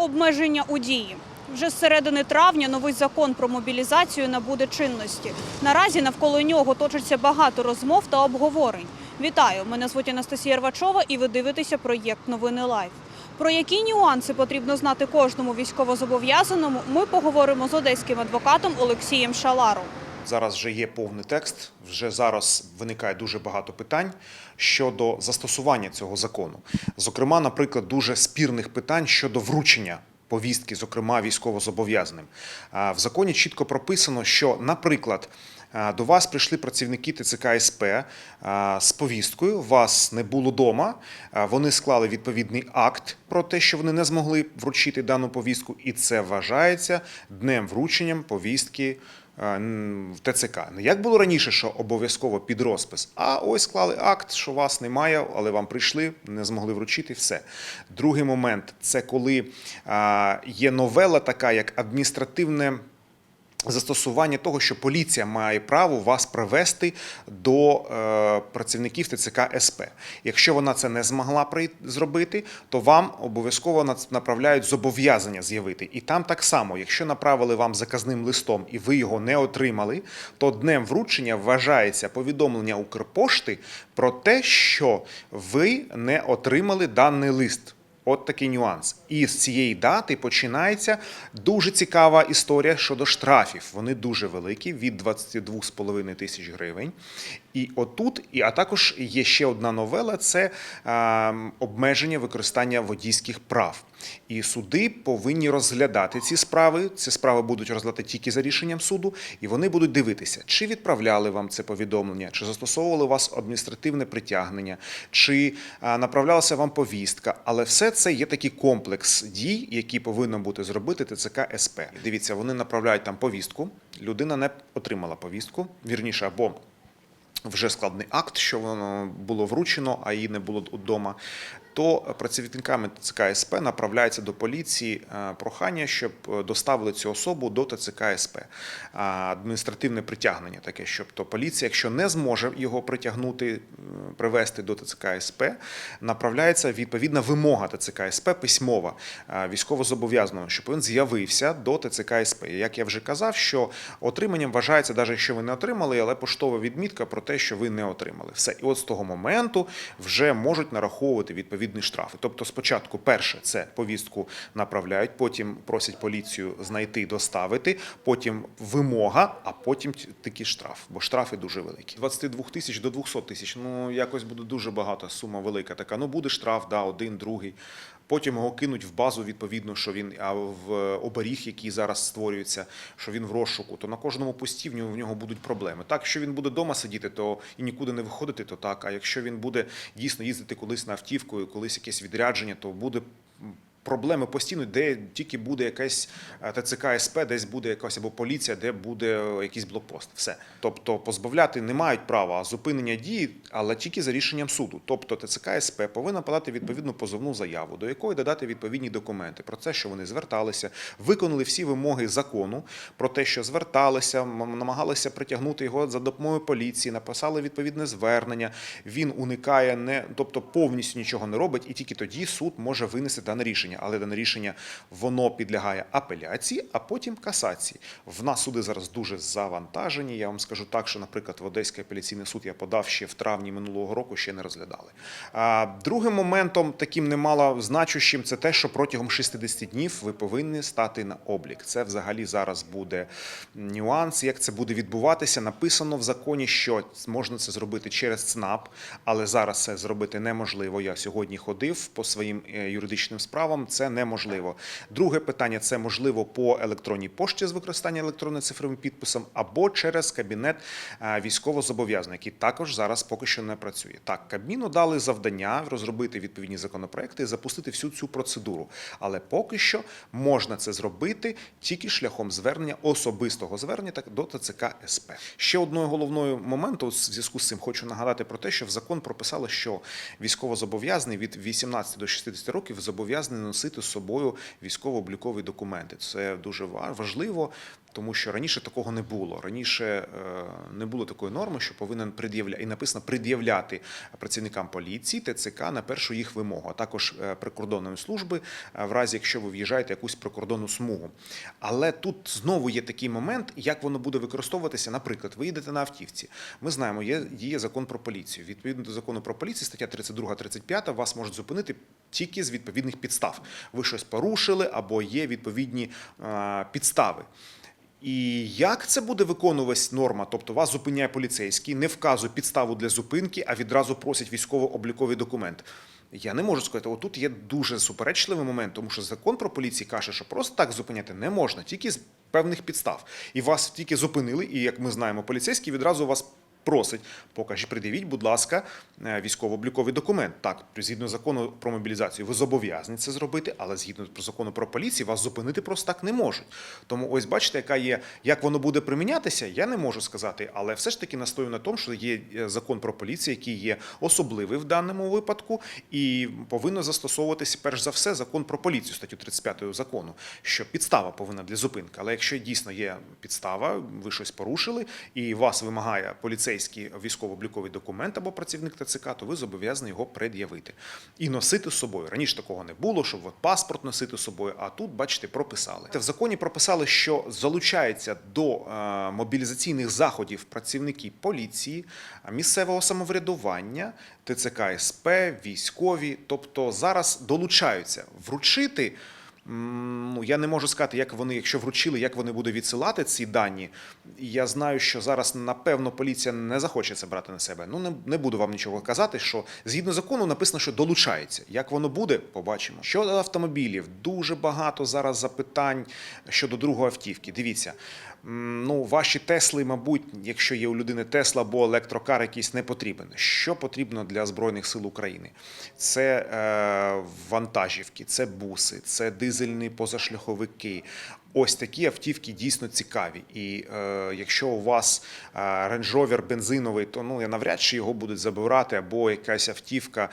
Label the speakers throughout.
Speaker 1: Обмеження у дії. Вже з середини травня новий закон про мобілізацію набуде чинності. Наразі навколо нього точиться багато розмов та обговорень. Вітаю! Мене звуть Анастасія Рвачова і ви дивитеся проєкт Новини Лайв. Про які нюанси потрібно знати кожному військовозобов'язаному, ми поговоримо з одеським адвокатом Олексієм Шаларом.
Speaker 2: Зараз вже є повний текст. Вже зараз виникає дуже багато питань щодо застосування цього закону. Зокрема, наприклад, дуже спірних питань щодо вручення повістки, зокрема військовозобов'язаним. В законі чітко прописано, що, наприклад, до вас прийшли працівники ТЦК СП з повісткою, вас не було дома, вони склали відповідний акт про те, що вони не змогли вручити дану повістку, і це вважається днем врученням повістки в ТЦК. Не як було раніше, що обов'язково під розпис, а ось склали акт, що вас немає, але вам прийшли, не змогли вручити, все. Другий момент це коли є новела, така як адміністративне. Застосування того, що поліція має право вас привести до е, працівників ТЦК СП. Якщо вона це не змогла при- зробити, то вам обов'язково направляють зобов'язання з'явити. І там так само, якщо направили вам заказним листом і ви його не отримали, то днем вручення вважається повідомлення Укрпошти про те, що ви не отримали даний лист. От такий нюанс. І з цієї дати починається дуже цікава історія щодо штрафів. Вони дуже великі від 22,5 тисяч гривень. І отут, і, а також є ще одна новела це е, обмеження використання водійських прав. І суди повинні розглядати ці справи. Ці справи будуть розглядати тільки за рішенням суду, і вони будуть дивитися, чи відправляли вам це повідомлення, чи застосовували у вас адміністративне притягнення, чи а, направлялася вам повістка. Але все це є такий комплекс дій, які повинно бути зробити ТЦК СП. Дивіться, вони направляють там повістку. Людина не отримала повістку, вірніше, або вже складний акт, що воно було вручено, а її не було вдома, то працівниками ТЦК СП направляється до поліції е, прохання, щоб е, доставили цю особу до ТЦК СП. А, Адміністративне притягнення таке, щоб то поліція, якщо не зможе його притягнути, е, привести до ТЦК СП, направляється відповідна вимога ТЦК СП письмова е, військовозобов'язаного, щоб він з'явився до ТЦК СП. Як я вже казав, що отриманням вважається, навіть якщо ви не отримали, але поштова відмітка про те, що ви не отримали. Все. І от з того моменту вже можуть нараховувати відповідні штрафи. Тобто, спочатку, перше, це повістку направляють, потім просять поліцію знайти, доставити, потім вимога, а потім такий штраф, бо штрафи дуже великі. 22 тисяч до 200 тисяч. Ну якось буде дуже багато, сума велика така. Ну буде штраф, да, один, другий. Потім його кинуть в базу відповідно, що він а в оберіг, який зараз створюється, що він в розшуку, то на кожному пості в нього в нього будуть проблеми. Так, якщо він буде вдома сидіти, то і нікуди не виходити, то так. А якщо він буде дійсно їздити колись на автівку, колись якесь відрядження, то буде. Проблеми постійно, де тільки буде якась е, ТЦК СП, десь буде якась або поліція, де буде е, якийсь блокпост. Все. Тобто позбавляти не мають права зупинення дії, але тільки за рішенням суду. Тобто ТЦК СП повинна подати відповідну позовну заяву, до якої додати відповідні документи про те, що вони зверталися, виконали всі вимоги закону про те, що зверталися, намагалися притягнути його за допомогою поліції, написали відповідне звернення. Він уникає не, тобто повністю нічого не робить, і тільки тоді суд може винести дане рішення. Але дане рішення воно підлягає апеляції, а потім касації. В нас суди зараз дуже завантажені. Я вам скажу так, що, наприклад, в Одеський апеляційний суд я подав ще в травні минулого року, ще не розглядали. А другим моментом, таким немало значущим, це те, що протягом 60 днів ви повинні стати на облік. Це взагалі зараз буде нюанс, як це буде відбуватися. Написано в законі, що можна це зробити через ЦНАП, але зараз це зробити неможливо. Я сьогодні ходив по своїм е, юридичним справам. Це неможливо. Друге питання це можливо по електронній пошті з використанням електронно-цифровим підписом або через кабінет е, військовозобов'язаного, який також зараз поки що не працює. Так, Кабміну дали завдання розробити відповідні законопроекти і запустити всю цю процедуру. Але поки що можна це зробити тільки шляхом звернення особистого звернення так до ТЦК СП. Ще одною головною моментом в зв'язку з цим хочу нагадати про те, що в закон прописали, що військовозобов'язаний від 18 до 60 років зобов'язаний носити з собою військово-облікові документи. Це дуже ва- важливо. Тому що раніше такого не було. Раніше е, не було такої норми, що повинен пред'являти і написано пред'являти працівникам поліції ТЦК на першу їх вимогу, а також е, прикордонної служби, е, в разі якщо ви в'їжджаєте якусь прикордонну смугу. Але тут знову є такий момент, як воно буде використовуватися. Наприклад, ви їдете на автівці. Ми знаємо, є діє закон про поліцію. Відповідно до закону про поліцію, стаття 32, 35, вас можуть зупинити тільки з відповідних підстав. Ви щось порушили або є відповідні підстави. І як це буде виконуватись норма? Тобто вас зупиняє поліцейський, не вказує підставу для зупинки, а відразу просять військово-обліковий документ. Я не можу сказати, отут є дуже суперечливий момент, тому що закон про поліцію каже, що просто так зупиняти не можна, тільки з певних підстав. І вас тільки зупинили, і як ми знаємо, поліцейський відразу вас просить, покажіть, придивіть, будь ласка, е, військово-обліковий документ. Так, згідно закону про мобілізацію, ви зобов'язані це зробити, але згідно закону про поліцію, вас зупинити просто так не можуть. Тому ось бачите, яка є, як воно буде примінятися, я не можу сказати, але все ж таки настою на тому, що є е, закон про поліцію, який є особливий в даному випадку, і повинно застосовуватися перш за все закон про поліцію, статтю 35 закону, що підстава повинна для зупинки. Але якщо дійсно є підстава, ви щось порушили, і вас вимагає поліцейський військово-обліковий документ або працівник ТЦК, то ви зобов'язані його пред'явити і носити з собою. Раніше такого не було, щоб от паспорт носити з собою. А тут, бачите, прописали. В законі прописали, що залучаються до е, мобілізаційних заходів працівники поліції, місцевого самоврядування, ТЦК СП, військові. Тобто зараз долучаються вручити. Ну, я не можу сказати, як вони, якщо вручили, як вони будуть відсилати ці дані. Я знаю, що зараз, напевно, поліція не захоче це брати на себе. Ну, не, не буду вам нічого казати, що згідно закону написано, що долучається. Як воно буде, побачимо. Щодо автомобілів, дуже багато зараз запитань щодо другої автівки. Дивіться, ну, ваші Тесли, мабуть, якщо є у людини Тесла або електрокар якийсь не потрібен. Що потрібно для Збройних сил України? Це е, вантажівки, це буси, це дизельні позашляховики. Ось такі автівки дійсно цікаві. І е, якщо у вас е, Range Rover бензиновий, то ну я навряд чи його будуть забирати, або якась автівка,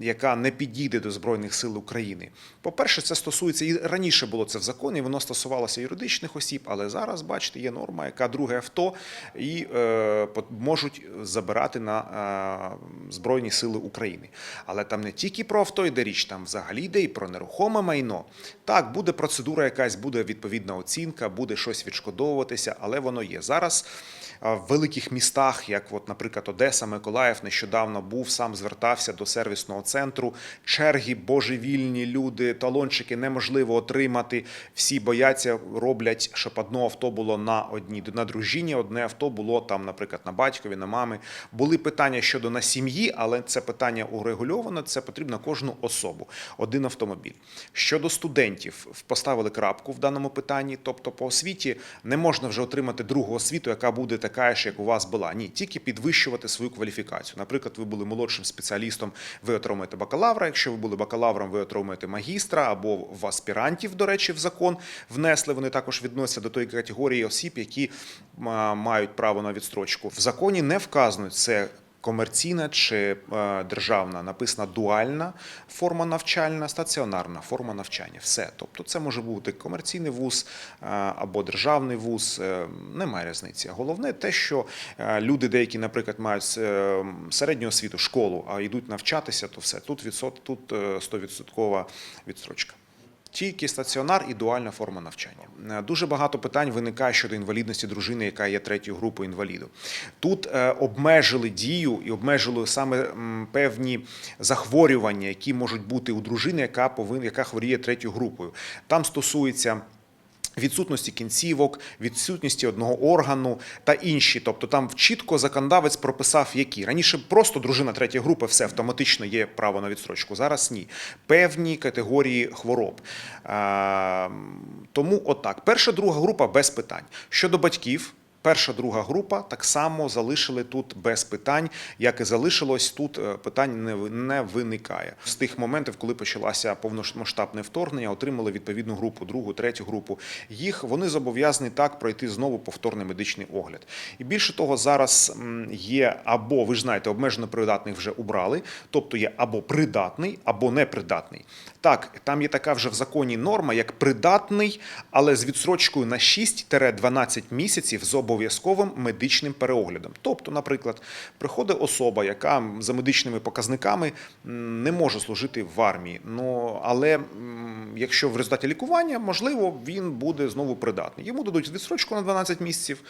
Speaker 2: яка не підійде до Збройних сил України. По-перше, це стосується і раніше було це в законі, воно стосувалося юридичних осіб, але зараз, бачите, є норма, яка друге авто і е, можуть забирати на е, Збройні Сили України. Але там не тільки про авто йде річ, там взагалі йде і про нерухоме майно. Так, буде процедура якась, буде відповідна оцінка, буде щось відшкодовуватися, але воно є. Зараз в великих містах, як, от, наприклад, Одеса, Миколаїв, нещодавно був, сам звертався до сервісного центру. Черги, божевільні люди, талончики неможливо отримати. Всі бояться, роблять, щоб одне авто було на одній на дружині, одне авто було там, наприклад, на батькові, на мами. Були питання щодо на сім'ї, але це питання урегульовано. Це потрібно кожну особу. Один автомобіль. Щодо студентів, поставили крапку в даному питанні. Тобто, по освіті не можна вже отримати другу освіту, яка буде така ж, як у вас була. Ні, тільки підвищувати свою кваліфікацію. Наприклад, ви були молодшим спеціалістом, ви отримуєте бакалавра. Якщо ви були бакалавром, ви отримуєте магістра або в аспірантів, до речі, в закон внесли. Вони також відносяться до тої категорії осіб, які мають право на відстрочку. В законі не вказано це. Комерційна чи е, державна написана дуальна форма навчальна, стаціонарна форма навчання. Все. Тобто, це може бути комерційний вуз е, або державний вуз, е, немає різниці. Головне те, що люди, деякі, наприклад, мають середню освіту, школу, а йдуть навчатися, то все тут відсот, тут е, 100% відстрочка. Тільки стаціонар і дуальна форма навчання. Е, Дуже багато питань виникає щодо інвалідності дружини, яка є третьою групою інваліду. Тут е, обмежили дію і обмежили саме певні захворювання, які можуть бути у дружини, яка повинна, яка хворіє третьою групою. Там стосується. Відсутності кінцівок, відсутності одного органу та інші. Тобто там чітко законодавець прописав, які раніше просто дружина третьої групи, все автоматично є право на відстрочку. Зараз ні. Певні категорії хвороб. Е, Тому отак. Перша, друга група без питань. Щодо батьків. Перша, друга група так само залишили тут без питань, як і залишилось тут е, питань не, не виникає. З тих моментів, коли почалося повномасштабне вторгнення, отримали відповідну групу, другу, третю групу. Їх вони зобов'язані так пройти знову повторний медичний огляд. І більше того, зараз є або ви ж знаєте, обмежено придатних вже убрали, тобто є або придатний, або непридатний. Так, там є така вже в законі норма, як придатний, але з відсрочкою на 6-12 місяців з обов'язковим медичним переоглядом. Тобто, наприклад, приходить особа, яка за медичними показниками не може служити в армії. Ну але якщо в результаті лікування, можливо, він буде знову придатний. Йому дадуть відсрочку на 12 місяців.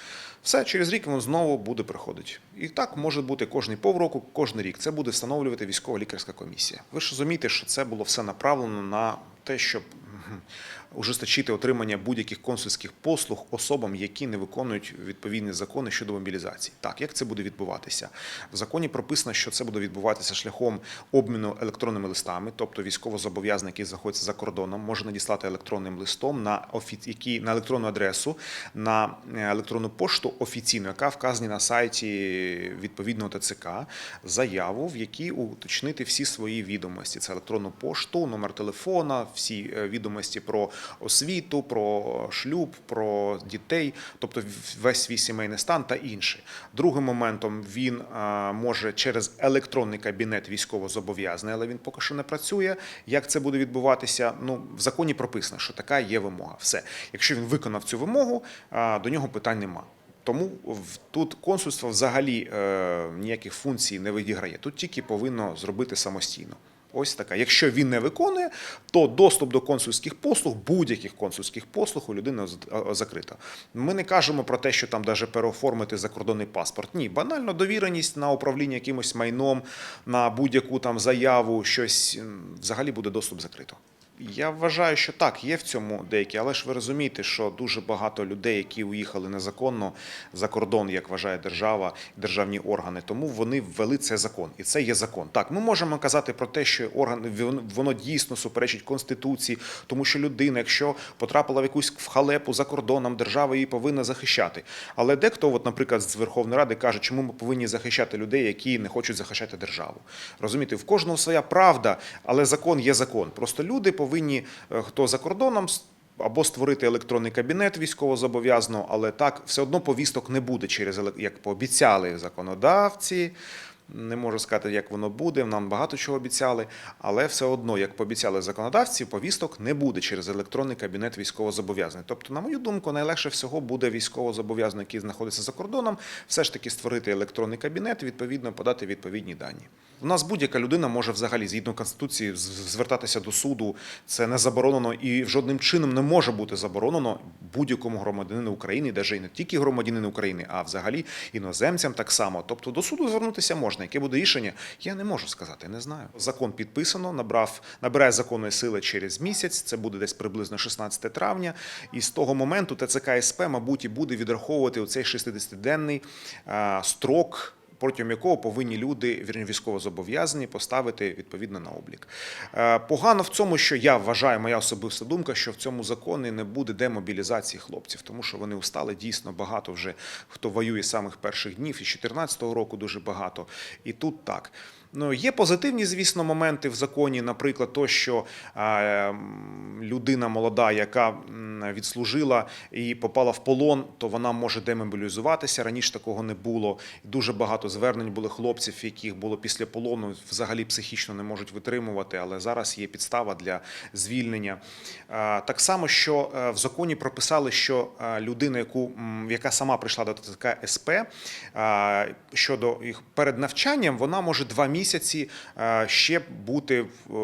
Speaker 2: Все через рік він знову буде приходити. І так може бути кожний півроку, кожен рік. Це буде встановлювати військова лікарська комісія. Ви ж розумієте, що це було все направлено на те, щоб ужесточити отримання будь-яких консульських послуг особам, які не виконують відповідні закони щодо мобілізації. Так, як це буде відбуватися? В законі прописано, що це буде відбуватися шляхом обміну електронними листами, тобто військовозобов'язаний, який знаходиться за кордоном, може надіслати електронним листом на які на електронну адресу, на е, електронну пошту офіційну, яка вказана на сайті відповідного ТЦК, заяву, в якій уточнити всі свої відомості. Це електронну пошту, номер телефона, всі е, відомості про освіту, про шлюб, про дітей, тобто весь свій сімейний стан та інше. Другим моментом він може через електронний кабінет військовозобов'язаний, але він поки що не працює. Як це буде відбуватися? Ну в законі прописано, що така є вимога. Все, якщо він виконав цю вимогу, до нього питань нема. Тому тут консульство взагалі е, ніяких функцій не відіграє. Тут тільки повинно зробити самостійно. Ось така. Якщо він не виконує, то доступ до консульських послуг, будь-яких консульських послуг у людини закрита. Ми не кажемо про те, що там даже переоформити закордонний паспорт. Ні, банально довіреність на управління якимось майном, на будь-яку там заяву, щось взагалі буде доступ закрито. Я вважаю, що так, є в цьому деякі, але ж ви розумієте, що дуже багато людей, які уїхали незаконно за кордон, як вважає держава, державні органи, тому вони ввели цей закон, і це є закон. Так, ми можемо казати про те, що орган воно дійсно суперечить конституції, тому що людина, якщо потрапила в якусь в халепу за кордоном, держава її повинна захищати. Але дехто, от, наприклад, з Верховної Ради каже, чому ми повинні захищати людей, які не хочуть захищати державу. Розумієте, в кожного своя правда, але закон є закон. Просто люди повинні, е, хто за кордоном. Або створити електронний кабінет військовозобов'язаного, але так все одно повісток не буде через як пообіцяли законодавці. Не можу сказати, як воно буде. Нам багато чого обіцяли, але все одно, як пообіцяли законодавці, повісток не буде через електронний кабінет військовозобов'язаних. Тобто, на мою думку, найлегше всього буде військовозобов'язаний, який знаходиться за кордоном, все ж таки створити електронний кабінет, відповідно подати відповідні дані. У нас будь-яка людина може взагалі згідно конституції звертатися до суду. Це не заборонено і жодним чином не може бути заборонено будь-якому громадянину України, навіть і не тільки громадянину України, а взагалі іноземцям так само. Тобто до суду звернутися можна. Яке буде рішення, я не можу сказати, не знаю. Закон підписано, набрав набирає законної сили через місяць. Це буде десь приблизно 16 травня. І з того моменту ТЦК СП, мабуть, і буде відраховувати оцей 60-денний а, строк протягом якого повинні люди, вірні військовозобов'язані, поставити відповідно на облік. Е, Погано в цьому, що я вважаю, моя особиста думка, що в цьому законі не буде демобілізації хлопців, тому що вони устали дійсно багато вже хто воює з самих перших днів, і з 2014 року дуже багато. І тут так. Ну, є позитивні, звісно, моменти в законі, наприклад, то, що людина молода, яка відслужила і попала в полон, то вона може демобілізуватися. Раніше такого не було. Дуже багато звернень були хлопців, яких було після полону, взагалі психічно не можуть витримувати, але зараз є підстава для звільнення. Так само, що е, в законі прописали, що е, людина, яку, яка сама прийшла до ТЦК СП, щодо їх перед навчанням, вона може два місяці е, ще бути е,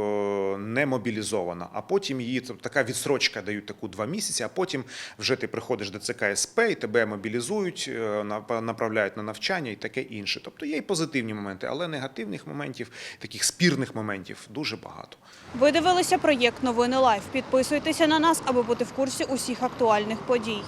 Speaker 2: не мобілізована, а потім її така відсрочка дають таку два місяці, а потім вже ти приходиш до ЦК СП і тебе мобілізують, е, направляють на навчання і таке інше. Тобто є і позитивні моменти, але негативних моментів, таких спірних моментів дуже багато.
Speaker 1: Ви дивилися проєкт Новини Лайф. Підписуйтеся на нас, аби бути в курсі усіх актуальних подій.